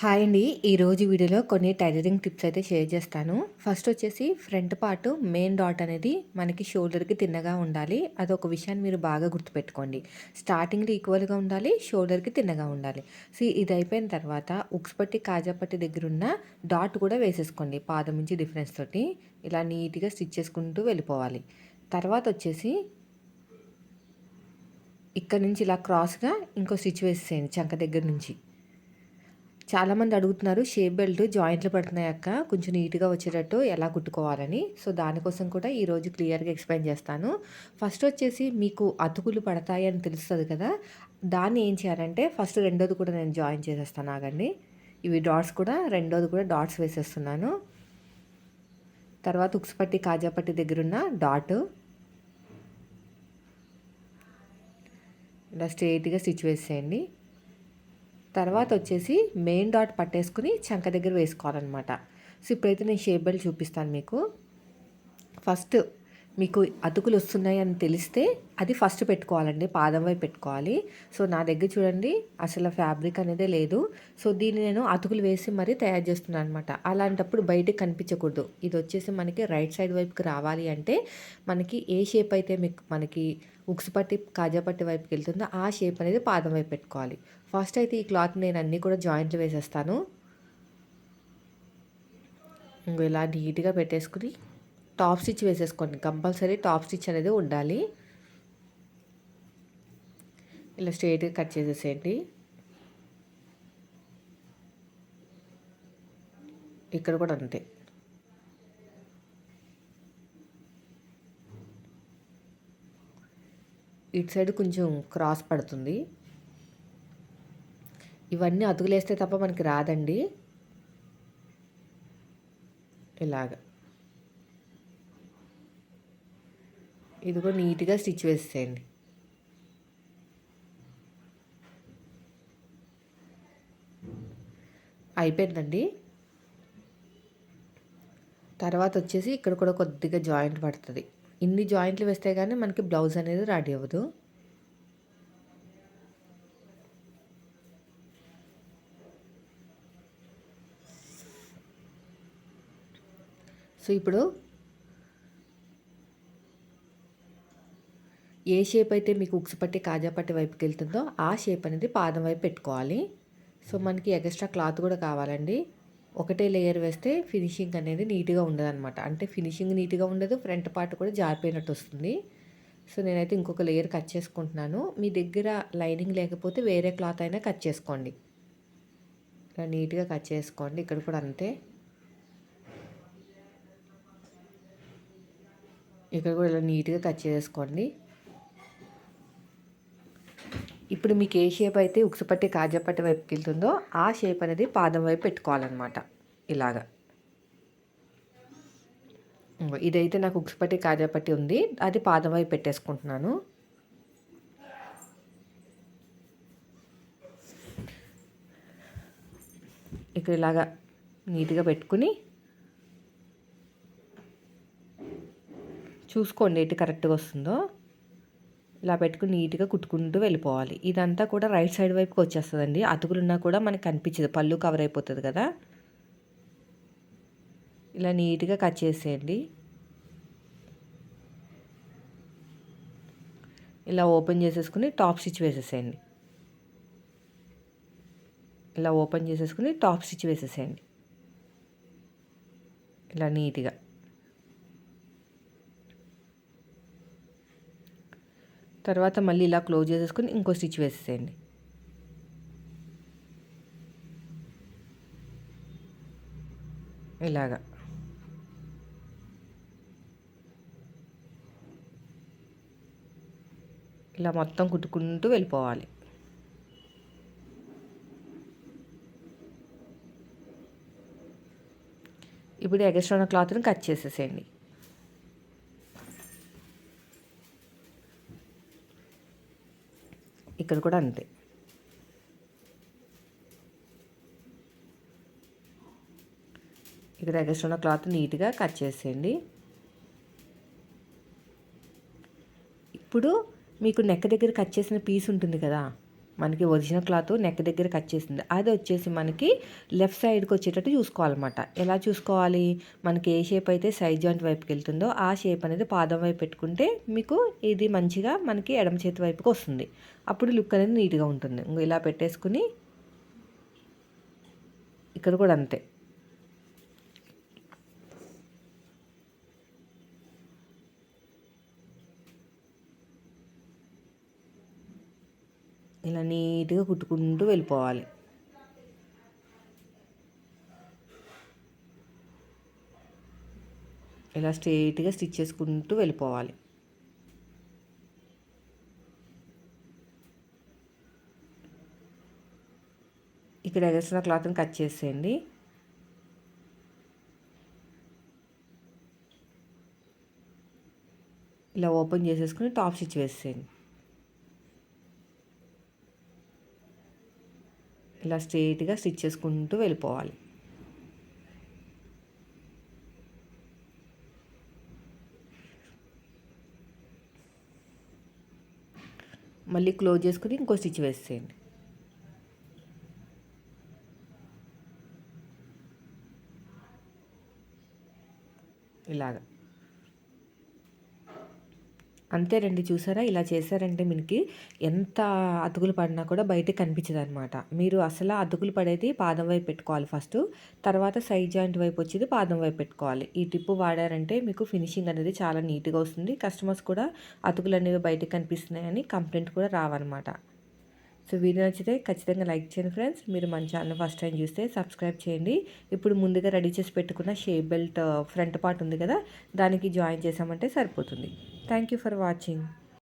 Hi అండి. ఈరోజు వీడియోలో కొన్ని టైలరింగ్ టిప్స్ అయితే షేర్ చేస్తాను. ఫస్ట్ వచ్చేసి ఫ్రంట్ పార్ట్ మెయిన్ డాట్ అనేది మనకి షోల్డర్కి తిన్నగా ఉండాలి. అదొక విషయాన్ని మీరు బాగా గుర్తుపెట్టుకోండి. స్టార్టింగ్లో ఈక్వల్గా ఉండాలి షోల్డర్కి తిన్నగా ఉండాలి. సో ఇది అయిపోయిన తర్వాత ఉక్స్ పట్టి కాజా పట్టి దగ్గర ఉన్న డాట్ కూడా వేసేసుకోండి. పాదం నుంచి డిఫరెన్స్ తోటి ఇలా నీట్గా స్టిచ్ చేసుకుంటూ వెళ్ళిపోవాలి. తర్వాత వచ్చేసి ఇక్కడ నుంచి ఇలా క్రాస్గా ఇంకో స్టిచ్ వేసేయండి చంక దగ్గర నుంచి. చాలామంది అడుగుతున్నారు షేప్ బెల్ట్ జాయింట్లు పడుతున్నాయి అక్క కొంచెం నీట్గా వచ్చేటట్టు ఎలా కుట్టుకోవాలని. సో దానికోసం కూడా ఈరోజు క్లియర్గా ఎక్స్ప్లెయిన్ చేస్తాను. ఫస్ట్ వచ్చేసి మీకు అతుకులు పడతాయి అని తెలుస్తుంది కదా దాన్ని ఏం చేయాలంటే ఫస్ట్ రెండోది కూడా నేను జాయిన్ చేసేస్తాను ఆగండి. ఇవి డాట్స్ కూడా రెండోది కూడా డాట్స్ వేసేస్తున్నాను. తర్వాత ఉక్సుపట్టి కాజాపట్టి దగ్గరున్న డాట్. ఇలా స్ట్రేట్గా స్టిచ్ వేసేయండి. తర్వాత వచ్చేసి మెయిన్ డాట్ పట్టేసుకుని చంక దగ్గర వేసుకోవాలన్నమాట. సో ఇప్పుడైతే నేను షేప్ బెల్ట్ చూపిస్తాను మీకు. ఫస్ట్ మీకు అతుకులు వస్తున్నాయి అని తెలిస్తే అది ఫస్ట్ పెట్టుకోవాలండి పాదం వైపు పెట్టుకోవాలి. సో నా దగ్గర చూడండి అసలు ఫ్యాబ్రిక్ అనేది లేదు. సో దీన్ని నేను అతుకులు వేసి మరీ తయారు చేస్తున్నాను అనమాట అలాంటప్పుడు బయటకు కనిపించకూడదు. ఇది వచ్చేసి మనకి రైట్ సైడ్ వైపుకి రావాలి అంటే మనకి ఏ షేప్ అయితే మీకు మనకి ఉక్స్ పట్టి కాజా పట్టి వైపుకి వెళ్తుందో ఆ షేప్ అనేది పాదం వైపు పెట్టుకోవాలి. ఫస్ట్ అయితే ఈ క్లాత్ నేను అన్నీ కూడా జాయింట్లు వేసేస్తాను. ఇంకో ఇలా నీట్గా పెట్టేసుకుని టాప్ స్టిచ్ వేసేసుకోండి. కంపల్సరీ టాప్ స్టిచ్ అనేది ఉండాలి. ఇలా స్ట్రైట్గా కట్ చేసేసేయండి. ఇక్కడ కూడా అంతే. ఇటు సైడ్ కొంచెం క్రాస్ పడుతుంది. ఇవన్నీ అతుకులేస్తే తప్ప మనకి రాదండి. ఇలాగ. ఇది కూడా నీట్గా స్టిచ్ వేసేయండి అయిపోయిందండి. తర్వాత వచ్చేసి ఇక్కడ కూడా కొద్దిగా జాయింట్ పడుతుంది. ఇన్ని జాయింట్లు వేస్తే కానీ మనకి బ్లౌజ్ అనేది రెడీ అవ్వదు. సో ఇప్పుడు ఏ షేప్ అయితే మీకు ఉక్స్ పట్టి కాజా పట్టి వైపుకి వెళ్తుందో ఆ షేప్ అనేది పాదం వైపు పెట్టుకోవాలి. సో మనకి ఎక్స్ట్రా క్లాత్ కూడా కావాలండి. ఒకటే లేయర్ వేస్తే ఫినిషింగ్ అనేది నీట్గా ఉండదు అనమాట అంటే ఫినిషింగ్ నీట్గా ఉండదు ఫ్రంట్ పార్ట్ కూడా జారిపోయినట్టు వస్తుంది. సో నేనైతే ఇంకొక లేయర్ కట్ చేసుకుంటున్నాను. మీ దగ్గర లైనింగ్ లేకపోతే వేరే క్లాత్ అయినా కట్ చేసుకోండి. నీట్గా కట్ చేసుకోండి. ఇక్కడ కూడా అంతే. ఇక్కడ కూడా ఇలా నీట్గా కట్ చేసుకోండి. ఇప్పుడు మీకు ఏ షేప్ అయితే ఉక్సుపట్టి కాజాపట్టి వైపు వెళ్తుందో ఆ షేప్ అనేది పాదం వైపు పెట్టుకోవాలన్నమాట. ఇలాగా. ఇదైతే నాకు ఉక్సుపట్టి కాజాపట్టి ఉంది. అది పాదం వైపు పెట్టేసుకుంటున్నాను. ఇక్కడ ఇలాగా నీట్గా పెట్టుకుని చూసుకోండి ఎటు కరెక్ట్గా వస్తుందో. ఇలా పెట్టుకుని నీట్గా కుట్టుకుంటూ వెళ్ళిపోవాలి. ఇదంతా కూడా రైట్ సైడ్ వైపుకి వచ్చేస్తుందండి. అతుకులున్నా కూడా మనకి కనిపించదు పళ్ళు కవర్ అయిపోతుంది కదా. ఇలా నీట్గా కట్ చేసేయండి. ఇలా ఓపెన్ చేసేసుకుని టాప్ స్టిచ్ వేసేసేయండి. ఇలా ఓపెన్ చేసేసుకుని టాప్ స్టిచ్ వేసేసేయండి. ఇలా నీట్గా. తర్వాత మళ్ళీ ఇలా క్లోజ్ చేసేసుకొని ఇంకో స్టిచ్ వేసేసేయండి. ఇలాగా. ఇలా మొత్తం కుట్టుకుంటూ వెళ్ళిపోవాలి. ఇప్పుడు ఎగస్ట్రా ఉన్న క్లాత్ని కట్ చేసేసేయండి. ఇక్కడ కూడా అంతే. ఇక్కడ ఎగస్ట్ ఉన్న క్లాత్ నీట్గా కట్ చేసేయండి. ఇప్పుడు మీకు నెక్ దగ్గర కట్ చేసిన పీస్ ఉంటుంది కదా మనకి ఒరిజినల్ క్లాత్ నెక్ దగ్గర కట్ చేసింది. అది వచ్చేసి మనకి లెఫ్ట్ సైడ్కి వచ్చేటట్టు చూసుకోవాలన్నమాట. ఎలా చూసుకోవాలి? మనకి ఏ షేప్ అయితే సైడ్ జాయింట్ వైపుకి వెళ్తుందో ఆ షేప్ అనేది పాదం వైపు పెట్టుకుంటే మీకు ఇది మంచిగా మనకి ఎడమ చేతి వైపుకి వస్తుంది. అప్పుడు లుక్ అనేది నీట్గా ఉంటుంది. ఇంకో ఇలా పెట్టేసుకుని ఇక్కడ కూడా అంతే. ఇలా నీట్గా కుట్టుకుంటూ వెళ్ళిపోవాలి. ఇలా స్ట్రైట్గా స్టిచ్ చేసుకుంటూ వెళ్ళిపోవాలి. ఇక్కడ ఎగసిన క్లాత్ని కట్ చేసేయండి. ఇలా ఓపెన్ చేసేసుకుని టాప్ స్టిచ్ వేసేయండి. ఇలా స్ట్రైట్గా స్టిచ్ చేసుకుంటూ వెళ్ళిపోవాలి. మళ్ళీ క్లోజ్ చేసుకుని ఇంకో స్టిచ్ వేసేయండి. ఇలాగా. అంతేనండి చూసారా? ఇలా చేశారంటే మీకు ఎంత అతుకులు పడినా కూడా బయటకు కనిపించదు అనమాట మీరు అసలు అతుకులు పడేది పాదం వైపు పెట్టుకోవాలి ఫస్ట్. తర్వాత సైడ్ జాయింట్ వైపు వచ్చేది పాదం వైపు పెట్టుకోవాలి. ఈ టిప్పు వాడారంటే మీకు ఫినిషింగ్ అనేది చాలా నీట్గా వస్తుంది. కస్టమర్స్ కూడా అతుకులు అనేవి బయటకు కనిపిస్తున్నాయని కంప్లైంట్ కూడా రావన్నమాట. సో వీడియో నచ్చితే ఖచ్చితంగా లైక్ చేయండి ఫ్రెండ్స్. మీరు మన ఛానల్ ఫస్ట్ టైం చూస్తే సబ్స్క్రైబ్ చేయండి. ఇప్పుడు ముందుగా రెడీ చేసి పెట్టుకున్న షేప్ బెల్ట్ ఫ్రంట్ పార్ట్ ఉంది కదా దానికి జాయిన్ చేసామంటే సరిపోతుంది. Thank you for watching.